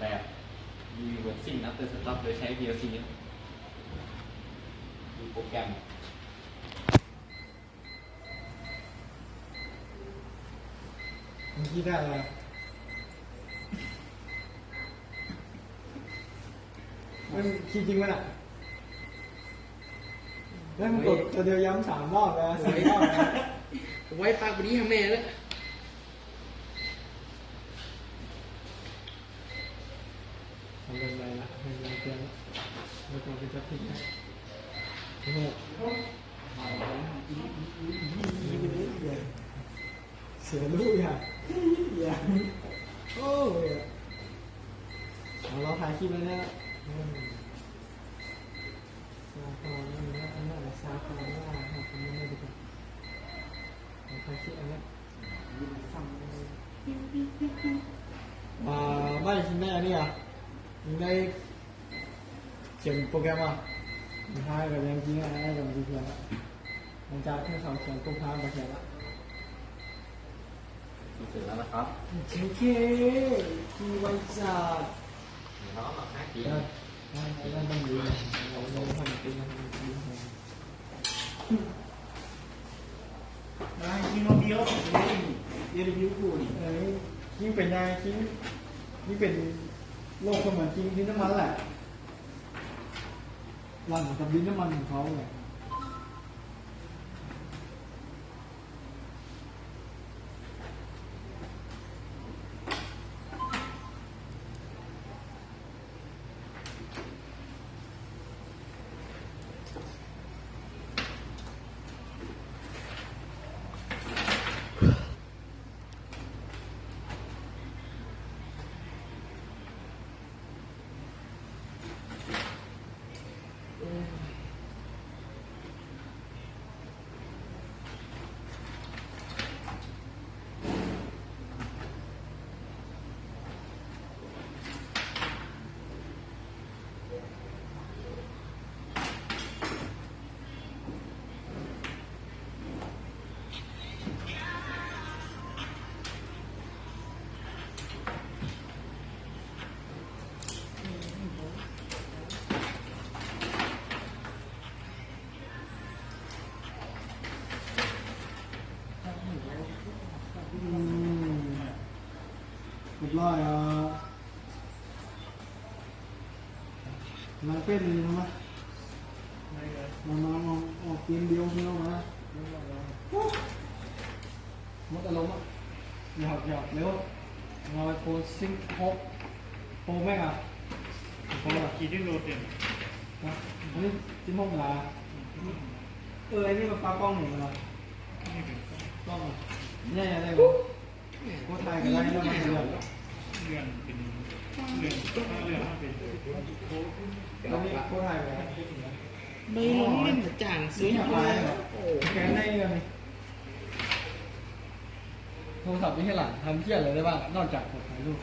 แบบมีเวิร์ดซิ่งอัพเตอร์สต็อกโดยใช้ VLC มีโปรแกรมมันคิดได้อะไรมันคิดจริงมั้ยอะแล้วมันกดตัวเดียวย้ำสามรอบแล้วสี่รอบแล้ว ไว้ปากไปนี้ทำแม่แล้ว ทำเป็นไรละไม่เป็นเตือนละ ก็ไปจับผิดนะโอ้โหเสียลูกอย่างอย่างโอ้ยเอาเราถ่ายคลิปแล้วเนี่ยซาฟอนอันนี้อันนั้นซาฟอนว่าครับอันนี้ไม่ดีกว่าถ่ายคลิปอันนี้ฟังอ่าไม่ใช่แม่เนี่อะยังได้ เขียนโปรแกรมอะมันท้ายกับยังจริงอะไรกับมันดีเพียงละหลังจากที่เขาเขียนโปรแกรมมาเขียนละเสร็จแล้วนะครับโอเคคีย์ไว้จัดเดี๋ยวเราก็มาหากีได้ได้ได้ต้องดีเราลงทำเป็นยังไงดีเลยได้กินคนเดียวเดี๋ยวรีวิวกูนี่เอ้ยยิ่งเป็นยังยิ่งยิ่งเป็นโลกเสมือนจริงดินน้ำมันแหละ วันกับดินน้ำมันของเขาเนี่ย เรียบร้อยอะมันเป็นนะมั้ยมันมาออกออกเกมเดียวเดียวมาหมดอารมณ์อะหยอกหยอกเร็วรอยโฟซิงหกโปรแม่งอะโปรอะกี่ที่โรเต็มนะอันนี้จิ้มหกลาเออไอ้นี่มันปลากล้องหนึ่งเหรอนี่เป็นกล้องเนี่ยยังไงวะกูถ่ายกันได้แล้วมันเดือด เรื่องเป็นเรื่องถ้าเรื่องเป็นแล้วนี่กูถ่ายไปไม่ลงเล่นจ่างซื้ออยากเลไปยเหรอแกได้เงินโทรศัพท์นี่ให้หลานทำเที่ยอะไรได้บ้างนอกจากกดถ่ายรูป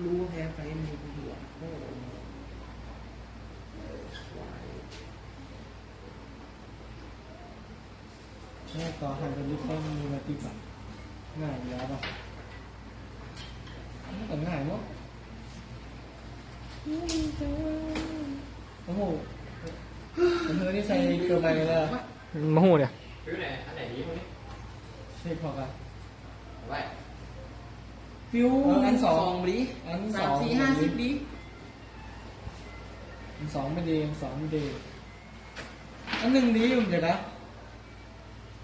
blue hair for him he would be like, oh, that's why. Thế có hai cái different negative à? Ngải gì đó đâu? Nó cần ngải quá. Có hồ. Có nữa đi xài kiểu này là... Mó hồ nè. Thứ này, anh này gì không đi? Xịt hoặc à? Vậy. ฟิวเอออันสองบลีอันสสาอมงสี่ห้าสิบบีอันสองไม่ดีอันสองไม่ดีอันหนึ่งดีอยู่เดี๋ยวนะ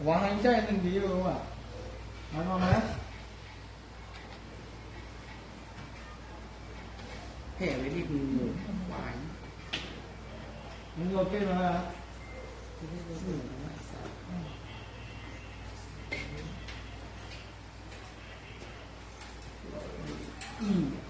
วางให้ใจอันหนึ่งดีอยู่อะมามาไหมแผ่ไว้ที่มือหวานมึงโลเก้มาแล้ว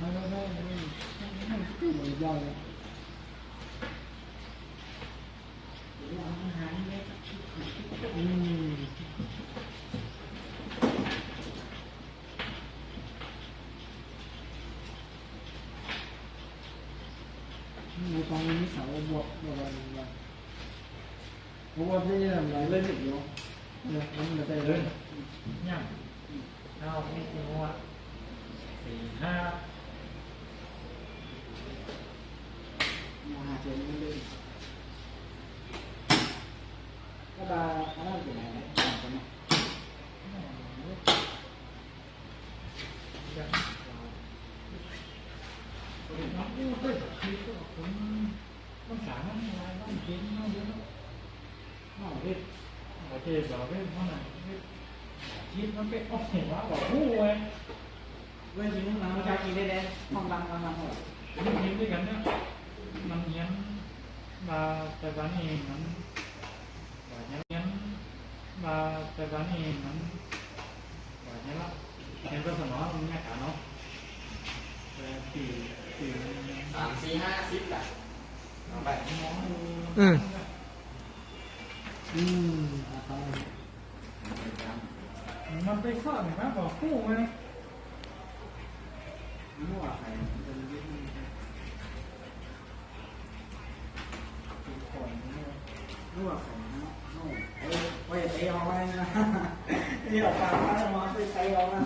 来来来来来来来来来来来来来来来来来 trên cái lưng cái ba cái này cái này cái này nó sáng lắm, nó chín, nó dữ lắm Nó ở đây, ở đây bảo với nó này Chín nó cái ốc thì nó bảo hú em Bây giờ làm cái gì đây đây, không làm, không làm rồi Nó chín cái gắn ถทำงานต้องเก่งมากเยอะน้องเฮ็ดโอเคบอกเฮ็ดเพราะไหนคิดมันเป็นโอ้โหว่าบอกผู้เว้ย เว้ยจริงๆมันจะกินได้แล้วห้องรังมันมาหมด มันเห็นด้วยกันเนี่ยมันเห็นมาแต่บ้านเองมันว่าเห็นมาแต่บ้านเองมันว่าเห็นละเห็นก็สมองมันแม่ขาเนาะแต่ตีตี สามสี่ห้าสิบแหละเอาไป มอง อืม อืมอ่ะครับ มันไปข้อหนึ่งนะบอกคู่ไหม มั่วใครเป็น ไว้นะนี่ออกมาแล้วมาไปเตะเอานะ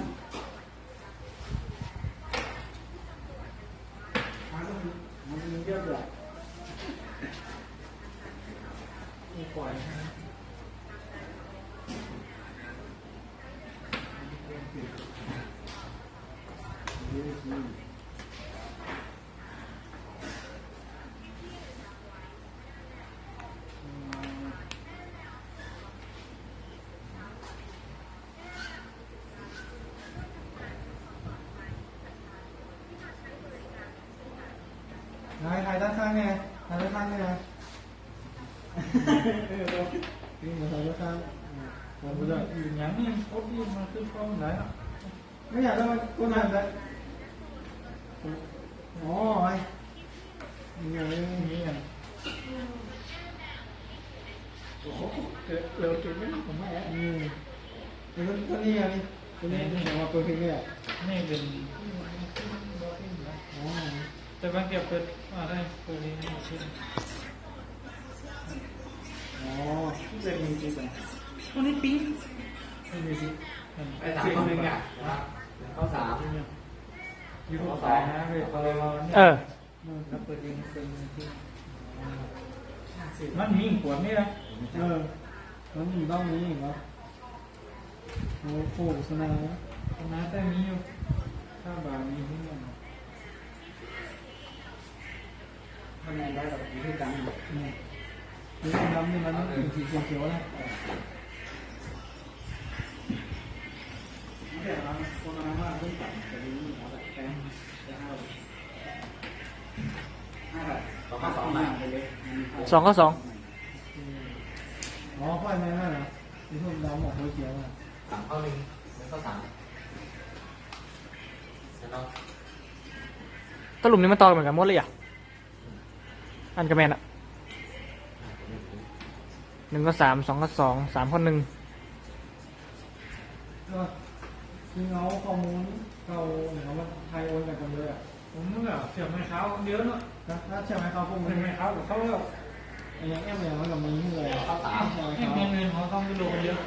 Đấy, hai tay sang nè hai tay sang nè. Khi mà thầy nó sang còn bây giờ nhìn nhắn lên ốp đi mà tư con đấy ạ cái nhà đâu cô làm đấy ồ ai? Nhiều như thế này ủa cái chuyện đấy của mẹ ừ cái con đi. À đi. Con đi. Mà cười cái này này đừng แต่บางเก็บเปิดอะไรเปิดนี้ชิ้นอ๋อที่เป็นมีสิบอะวันนี้ปิ๊งที่มีสิบไปสามคนหนึ่งอะเข้าสามยูทูบสายนะเว้ยพอเราเออแล้วเปิดเองเป็นที่มันมีขวดนี่นะเออแล้วมีบ้างนี้อีกเหรอโอ้โหสนามน้าแต่มีอยู่ถ้าบามีที่นี่ ทำไงได้แบบนี้ที่ดังอืมนี่ดำนี่มันเป็นสีเขียวๆนะไม่ได้ครับคนละมาเพิ่งตัดแต่นี้เอาแบบแป้งไห้าห้าแบบสองข้อสองมาสองก็สองอ๋อค่อยไหมนั่เหรอที่ทุ่มดำออกเขียวอะสามข้อหนึ่งแล้วข้อสามแล้วตลุมนี้มันต่อเหมือนกันหมดเลยอะ อันกระแมนอะหนึ่งก็สามสองก็สองสามก็หนึ่งก็ที่เขาข้อมูลเขาเหมือนว่าไทยโอนกันเลยอะผมนึกว่าเสียบไม้เท้าเยอะเนาะถ้าใช่ไหมเขาพวกมัเป็นนไม้เท้าเขาก็อย่างเงี้ยอย่างมันกับมีเลยข้อสามใช่ไหมให้เขาเงินเงินเขาต้องไปดูเยอะ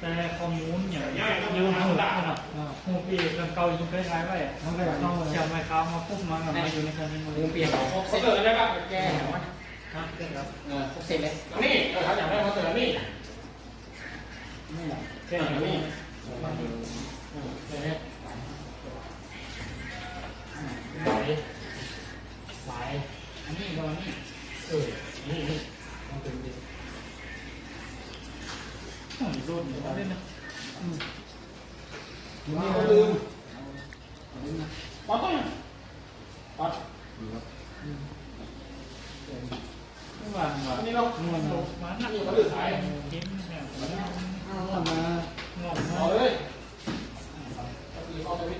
แต่ข้อมูลอย่างเยอะมากนะอ่าหูปีกันเก่ายิงคล้ายๆไปต้อยากเข้าเลยเสียบไม้เท้ามาปุ๊บมันมาอยู่ในการนี้มันวงเปลี่ยนของครบเสร็จได้ป่ะแกครับเพื่อนครับเออครบเสร็จเลยนี่เออเขาอยากได้มาเจอนี่ไม่อยากแค่นี้ วางวางนี่เราวมาหนักกว่าหรือสายเข็มเนี่ยเอามางอกมาเฮ้ยเอาไปวิ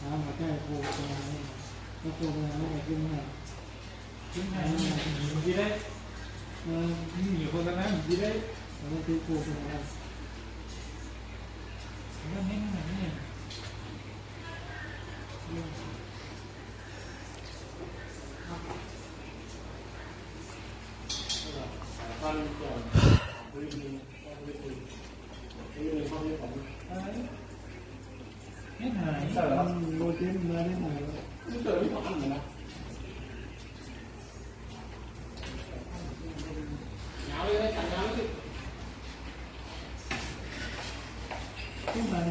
sao mà cái cô cái cô này nó là kim này kim này nó là mình đi đấy nhiều con đang mình đấy nó cái cô này nó hết này này con everything hết hài sợ nuôi chim ra thế này cứ tưởng nó ăn rồi nhào đi thành nhào đi cái này